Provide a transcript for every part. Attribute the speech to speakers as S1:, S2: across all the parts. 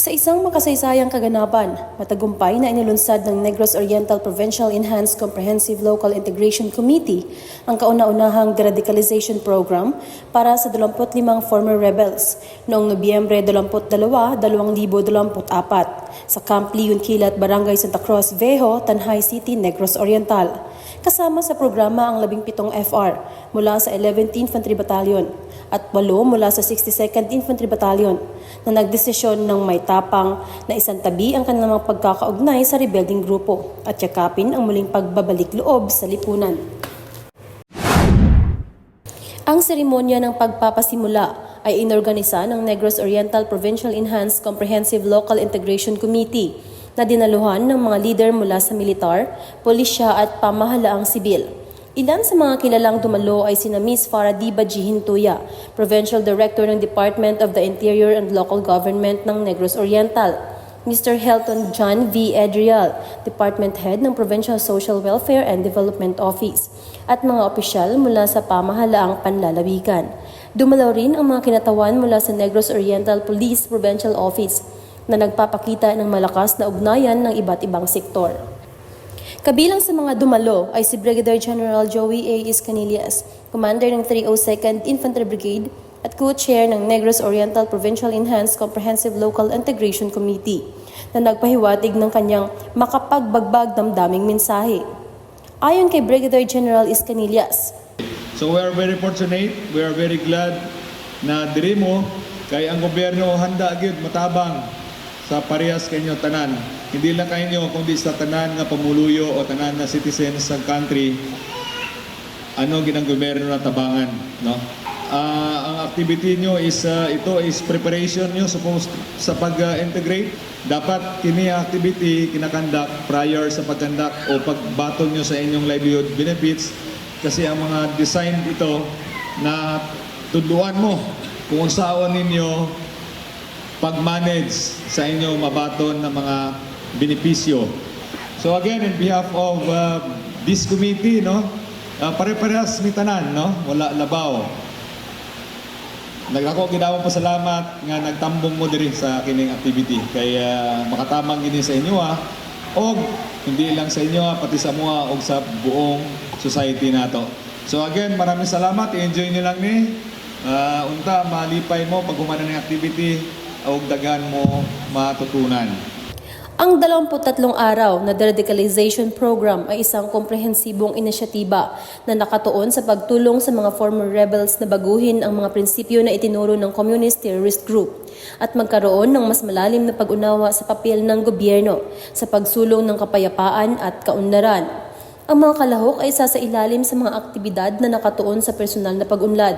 S1: Sa isang makasaysayang kaganapan, matagumpay na inilunsad ng Negros Oriental Provincial Enhanced Comprehensive Local Integration Committee ang kauna-unahang deradicalization program para sa 25 former rebels noong Nobyembre 22, 2024 sa Camp Leon Kilat, Barangay Santa Cruz, Vejo, Tanhay City, Negros Oriental. Kasama sa programa ang 17 FR mula sa 11th Infantry Battalion at 8 mula sa 62nd Infantry Battalion na nagdesisyon ng may tapang na isang tabi ang kanilang pagkakaugnay sa rebelding grupo at yakapin ang muling pagbabalik loob sa lipunan. Ang seremonya ng pagpapasimula ay inorganisa ng Negros Oriental Provincial Enhanced Comprehensive Local Integration Committee na dinaluhan ng mga leader mula sa militar, pulisya at pamahalaang sibil. Ilan sa mga kilalang dumalo ay sina Ms. Faradiba G. Hintuya, Provincial Director ng Department of the Interior and Local Government ng Negros Oriental, Mr. Helton John V. Edrial, Department Head ng Provincial Social Welfare and Development Office, at mga opisyal mula sa pamahalaang panlalawigan. Dumalaw rin ang mga kinatawan mula sa Negros Oriental Police Provincial Office na nagpapakita ng malakas na ugnayan ng iba't ibang sektor. Kabilang sa mga dumalo ay si Brigadier General Joey A. Iscanillas, Commander ng 302nd Infantry Brigade at co-chair ng Negros Oriental Provincial Enhanced Comprehensive Local Integration Committee na nagpahiwatig ng kanyang makapagbagbag damdaming mensahe. Ayon kay Brigadier General Iscanillas,
S2: So we are very fortunate, we are very glad na diri mo kay ang gobyerno handa gyud matabang sa parehas kanyo tanan. Hindi lang kayo kundi sa tanan nga pamuluyo o tanan na citizens sa country ano ginang gobyerno na tabangan, no? Ah, ang activity nyo is ah, ito is preparation nyo supposed sa pag-integrate. Dapat kini activity kinakandak prior sa pagkandak o pagbatol nyo sa inyong livelihood benefits kasi ang mga design ito na tudluan mo kung saan ninyo pag-manage sa inyong mabaton ng mga benepisyo. So again, in behalf of uh, this committee, no, uh, pare-parehas mi tanan, no, wala labaw. Nagako gidawang pasalamat nga nagtambong mo diri sa kining activity kay uh, makatamang gini sa inyo ha. Og hindi lang sa inyo ha, pati sa mga og sa buong society nato. So again, maraming salamat. I-enjoy niyo lang ni. Uh, unta malipay mo pag humana ng activity og dagan mo matutunan.
S1: Ang 23 araw na deradicalization program ay isang komprehensibong inisyatiba na nakatuon sa pagtulong sa mga former rebels na baguhin ang mga prinsipyo na itinuro ng communist terrorist group at magkaroon ng mas malalim na pag-unawa sa papel ng gobyerno sa pagsulong ng kapayapaan at kaunlaran. Ang mga kalahok ay sasailalim sa mga aktibidad na nakatuon sa personal na pag-unlad,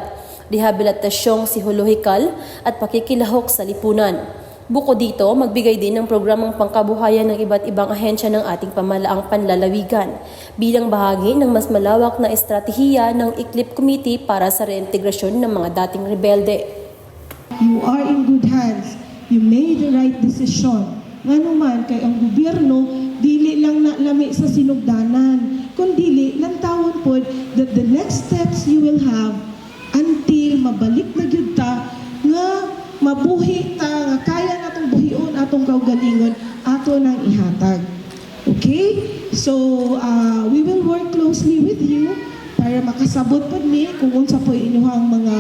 S1: rehabilitasyong siholohikal at pakikilahok sa lipunan. Bukod dito, magbigay din ng programang pangkabuhayan ng iba't ibang ahensya ng ating pamalaang panlalawigan bilang bahagi ng mas malawak na estratehiya ng ICLIP Committee para sa reintegrasyon ng mga dating rebelde.
S3: You are in good hands. You made the right decision. Nga naman, kay ang gobyerno, dili lang na lami sa sinugdanan, kundi lang tawon po that the next steps you will have until mabalik na gyud ta nga mabuhi ta nga kaya natong buhion atong kaugalingon ato nang ihatag. Okay? So, uh, we will work closely with you para makasabot po ni kung unsa po inyong mga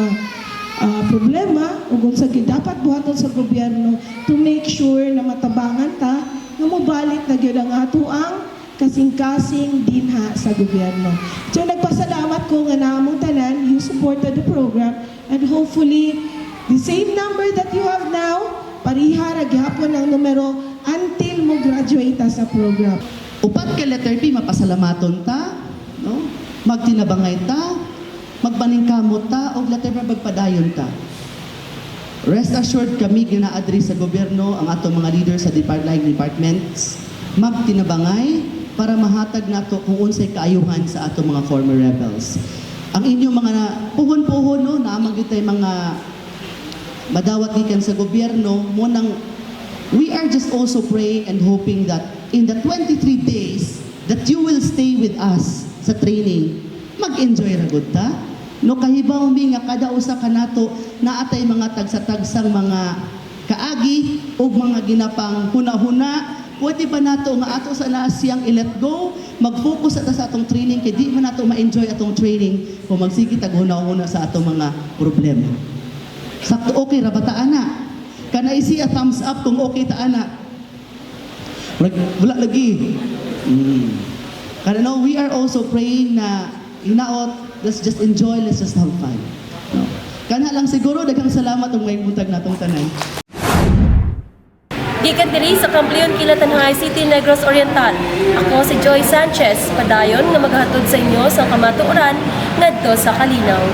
S3: ah, problema o kung sa dapat buhaton sa gobyerno to make sure na matabangan ta nga mobalik na gyud ang ato ang kasing-kasing dinha sa gobyerno. So nagpasalamat ko nga namong tanan you supported the program and hopefully the same number that you have now pariha ra gyapon ang numero until mo graduate ta sa program.
S4: Upat kay letter B, mapasalamaton ta? Magtinabangay ta, magbaningkamot ta, o B, magpadayon ta. Rest assured kami gina-address sa gobyerno ang atong mga leaders sa department departments magtinabangay para mahatag nato kung unsay kaayuhan sa atong mga former rebels. Ang inyong mga puhon-puhon no naamang gyud tay mga madawat gikan sa gobyerno mo nang we are just also praying and hoping that in the 23 days that you will stay with us sa training mag-enjoy ra gud ta? No kahibaw mi nga kada usa ka nato naatay mga tagsa-tagsang mga kaagi ug mga ginapang huna-huna. Pwede ba nato nga ato sa nasiyang i-let go? Mag-focus ata sa atong training kay di man nato ma-enjoy atong training. Kung magsige tag huna-huna sa atong mga problema. Sakto okay ra ba ta ana? Kana isi a thumbs up kung okay ta ana? Wala lagi. Mm. Kana no we are also praying na hinaot let's just enjoy let's just have fun no? kana lang siguro daghang salamat ug may buntag natong tanan
S1: Gikan diri sa Kamplion Kilatan High City, Negros Oriental. Ako si Joy Sanchez, padayon nga maghatod sa inyo sa kamatuoran ngadto sa Kalinaw.